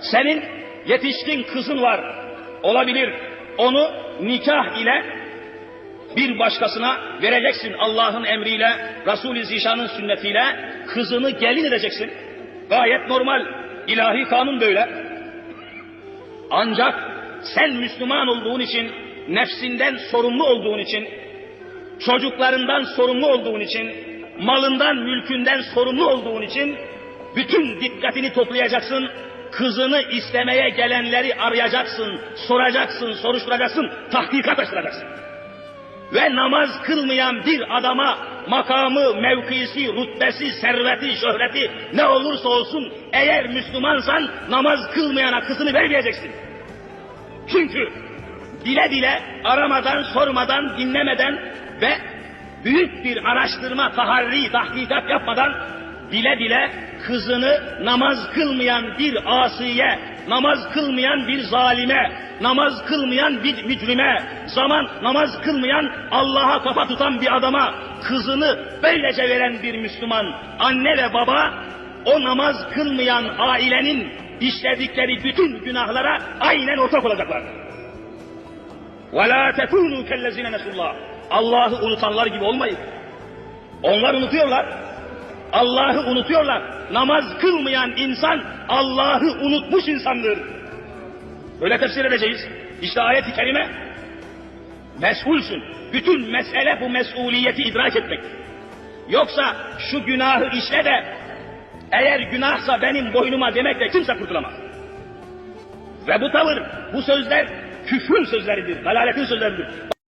Senin yetişkin kızın var. Olabilir. Onu nikah ile bir başkasına vereceksin Allah'ın emriyle, Resul-i Zişan'ın sünnetiyle kızını gelin edeceksin. Gayet normal. İlahi kanun böyle. Ancak sen Müslüman olduğun için, nefsinden sorumlu olduğun için, çocuklarından sorumlu olduğun için, malından, mülkünden sorumlu olduğun için bütün dikkatini toplayacaksın. Kızını istemeye gelenleri arayacaksın, soracaksın, soruşturacaksın, tahkikat açtıracaksın. Ve namaz kılmayan bir adama makamı, mevkisi, rütbesi, serveti, şöhreti ne olursa olsun eğer Müslümansan namaz kılmayana kızını vermeyeceksin. Çünkü dile dile aramadan, sormadan, dinlemeden ve büyük bir araştırma, taharri, tahkikat yapmadan dile dile kızını namaz kılmayan bir asiye, namaz kılmayan bir zalime, namaz kılmayan bir mücrime, zaman namaz kılmayan Allah'a kafa tutan bir adama kızını böylece veren bir Müslüman, anne ve baba o namaz kılmayan ailenin işledikleri bütün günahlara aynen ortak olacaklar. وَلَا تَكُونُوا كَلَّذِينَ نَسُوا اللّٰهِ Allah'ı unutanlar gibi olmayın. Onlar unutuyorlar. Allah'ı unutuyorlar. Namaz kılmayan insan Allah'ı unutmuş insandır. Böyle tefsir edeceğiz. İşte ayet-i kerime mesulsün. Bütün mesele bu mesuliyeti idrak etmek. Yoksa şu günahı işle de eğer günahsa benim boynuma demekle kimse kurtulamaz. Ve bu tavır, bu sözler küfrün sözleridir, dalaletin sözleridir.